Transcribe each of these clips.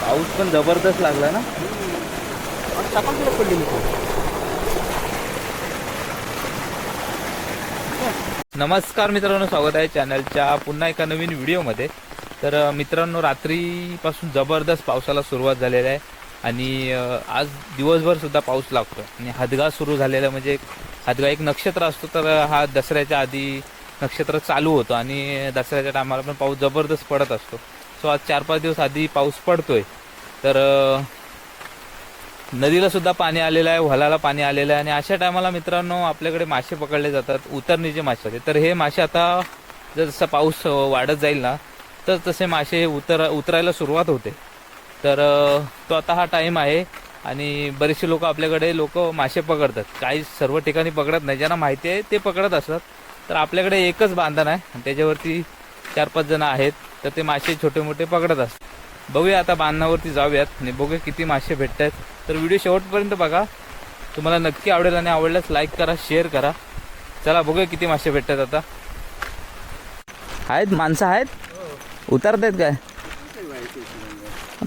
पाऊस पण जबरदस्त लागला ना? नमस्कार मित्रांनो स्वागत आहे चॅनलच्या पुन्हा एका नवीन व्हिडिओमध्ये. तर मित्रांनो रात्रीपासून जबरदस्त पावसाला सुरुवात झालेली आहे आणि आज दिवसभर सुद्धा पाऊस लागतो आणि हदगा सुरू झालेला म्हणजे हदगा एक नक्षत्र असतो तर हा दसऱ्याच्या आधी नक्षत्र चालू होतो आणि दसऱ्याच्या टायमाला पण पाऊस जबरदस्त पडत असतो. सो आज चार पाच दिवस आधी पाऊस पडतोय. तर नदीला सुद्धा पाणी आलेलं आहे व्हलाला पाणी आलेलं आहे आणि अशा टायमाला मित्रांनो आपल्याकडे मासे पकडले जातात उतरणीचे मासे होते. तर हे मासे आता जर जसा पाऊस वाढत जाईल ना तर तसे मासे उतर उतरायला सुरुवात होते. तर तो आता हा टाईम आहे आणि बरेचसे लोक आपल्याकडे लोक मासे पकडतात. काही सर्व ठिकाणी पकडत नाही. ज्यांना माहिती आहे ते पकडत असतात. तर आपल्याकडे एकच बांधण आहे आणि त्याच्यावरती चार पाच जण आहेत. तर ते मासे छोटे मोठे पकडत असतात. बघूया आता बांधणावरती जाऊयात आणि बघूया किती मासे भेटत आहेत तर व्हिडिओ शेवटपर्यंत बघा. तुम्हाला नक्की आवडेल आणि आवडल्यास लाईक करा शेअर करा. चला बघूया किती मासे भेटतात आता. आहेत माणसं आहेत? उतरत आहेत काय?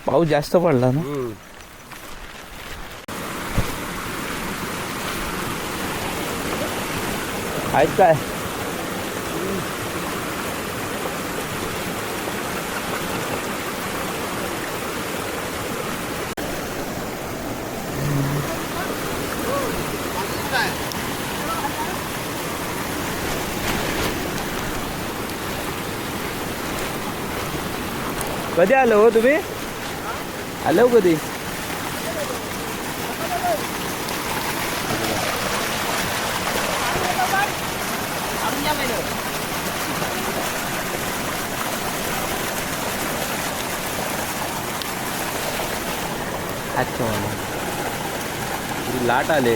पाऊस जास्त पडला ना? आहेत काय? कधी आलो हो तुम्ही आलो कधी अच्छा लाट आले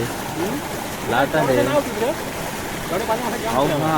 लाट आले अहो हा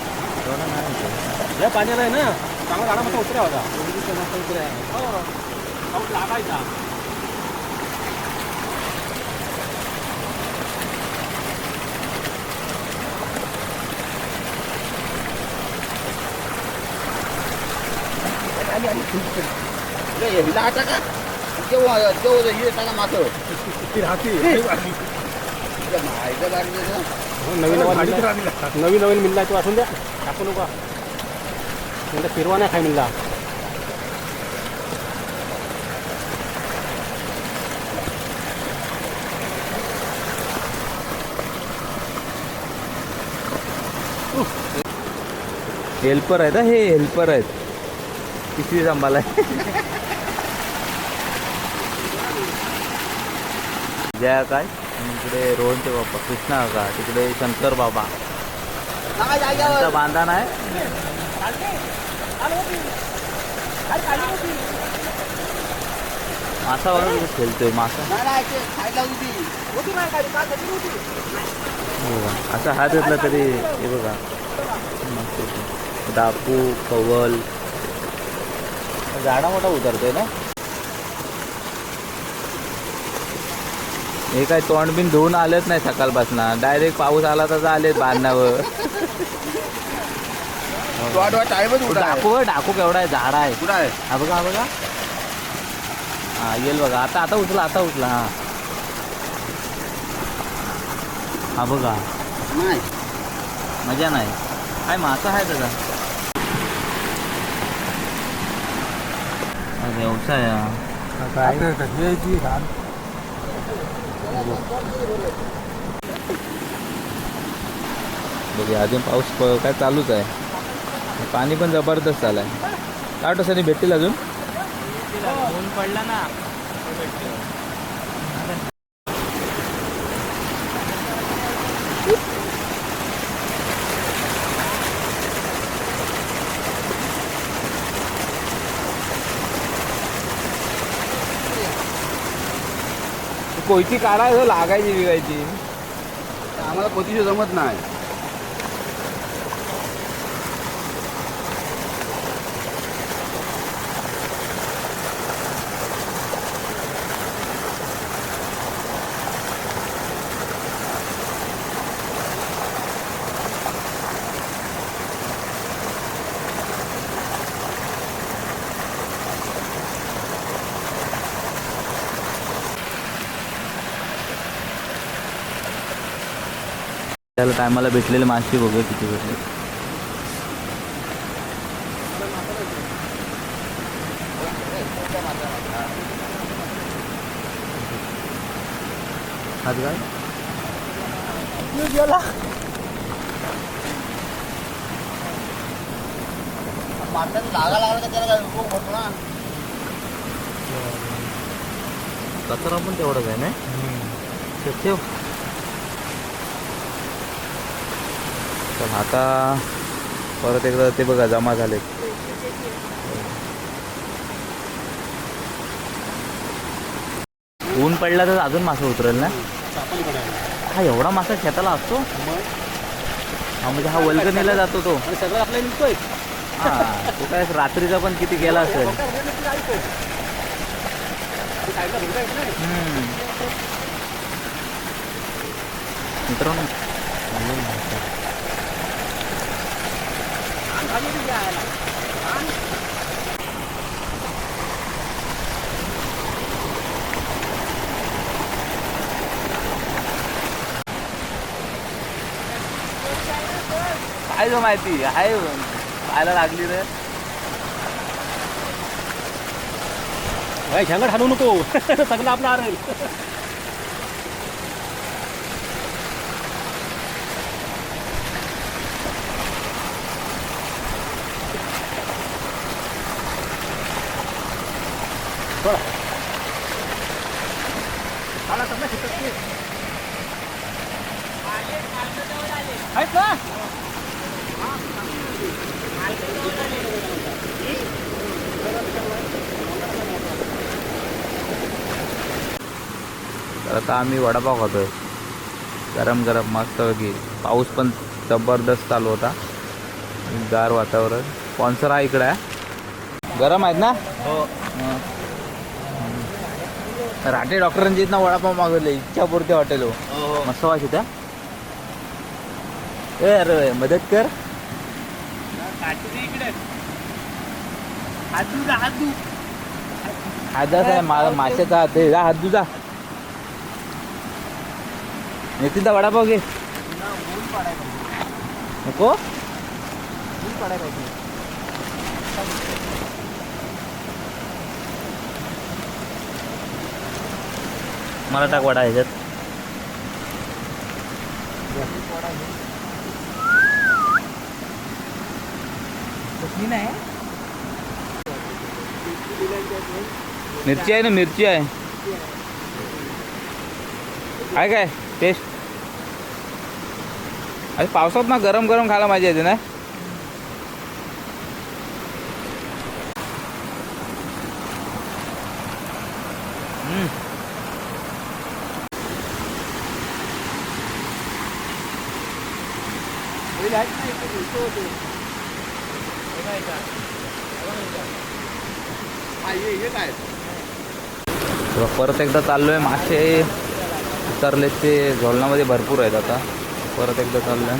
내 반열에는 장을 안 하면 또 들어가자. 우리 집에는 또 그래. 어, 거기 나가 있다. 아니 아니 그, 그. 그래 얘 나다가 깨워야 깨워서 위에 따가 맞어. 이렇게 이거 말이야 말이야. नवीन नवीन नवीन नवीन मिळला तो असून द्या. टाकू नका. म्हणजे फिरवा नाही खाय मिळला हेल्पर आहेत हा, हे हेल्पर आहेत. पिशवी सांभाळाय जया काय? आणि इकडे रोहनचे बाबा कृष्णा का? तिकडे शंकर बाबा. त्यांचा बांधण आहे. मासा बघा किती खेळतोय मासा. बघा. असा हात घेतला तरी हे बघा. दापू कवल झाडा मोठा उतरतोय ना? हे काय तोंड बिन धुवून आलेच नाही सकाळपासून. डायरेक्ट पाऊस आला तर आलेत बांधण्यावर. डाकू डाकू केवढा आहे झाड आहे. हा बघा हा बघा हा येईल बघा. आता आता उचला आता उचला हा. हा बघा. मजा नाही. काय मासा आहे त्याचा? व्यवसाय. बघूया अजून पाऊस काय चालूच आहे. पाणी पण जबरदस्त आलाय काय वाटतं भेटतील अजून? हो. पडला ना. कोयती काढायचं लागायची बिगायची? आम्हाला कोतीशी जमत नाही. त्याला टायमाला भेटलेले मासे बघूया किती भेटले. हात ना कचरा पण तेवढाच आहे ना तर आता परत एकदा ते बघा जमा झाले. ऊन पडला तर अजून मासा उतरेल ना? हा एवढा मासा शेताला असतो? हा म्हणजे हा वल्गणीला जातो तो. हा तो काय रात्रीचा पण किती गेला असेल. मित्रांनो जो माहिती? आहे पाहायला लागली रे भाई झंगड हाणू नको. सगळं आपलं आरेल आहेत ना तर आता आम्ही वडापाव खातोय. गरम गरम मस्त की पाऊस पण जबरदस्त चालू होता. गार वातावरण. स्पॉन्सर हा इकडे आहे गरम आहेत ना? हो. हं. राटे डॉक्टरांची इथनं वडापाव मागवले इच्छापुरते हॉटेल हो. मस्त वाश त्या. ए अरे मदत कर. हातच आहे मा माशाचा हात आहे. जा हात नितीनचा वडापाव घे. नको? मला टाक वडा ह्याच्यात. मिरची आहे ना मिरची आहे. आहे काय? टेस्ट अरे पावसात ना गरम गरम खायला मजा येते ना. तर परत एकदा चाललोय. मासे उतरले ते झोलनामध्ये भरपूर आहेत आता. परत एकदा चाललोय.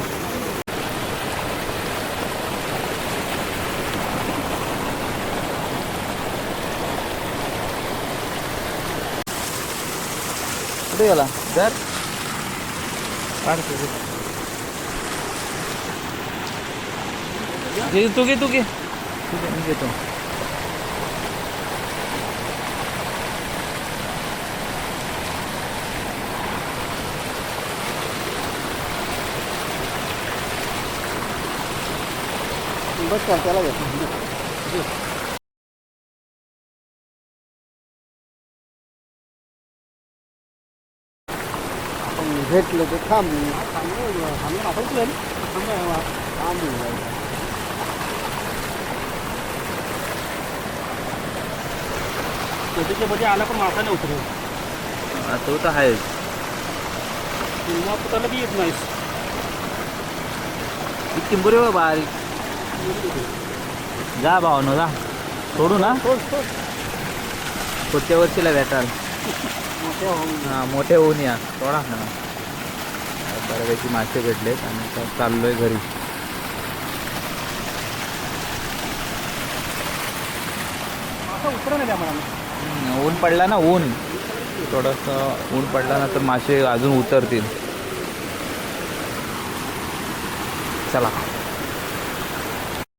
कुठे गेला? जर काढतो. ते. घे तू घे. तू घे तू घे, मी घेतो बस कर त्याला भेट आपण भेटलो ते थांबू थांबू थांबून आपण प्लेन थांबू मध्ये आला पण मासा नाही उतरेल हा, तो तर आहेच. पुताला बी येत नाहीस. बघ बारीक. जा भावनो जा. सोडू ना? सोड सोड. पुढच्या वर्षीला भेटाल. मोठ्या होऊन हा मोठे होऊन या. सोडा ना. बऱ्यापैकी मासे भेटलेत आणि आता चाललोय घरी. असं उतरा नाही द्या मला ऊन पडला ना ऊन. थोडंसं ऊन पडला ना तर मासे अजून उतरतील. चला.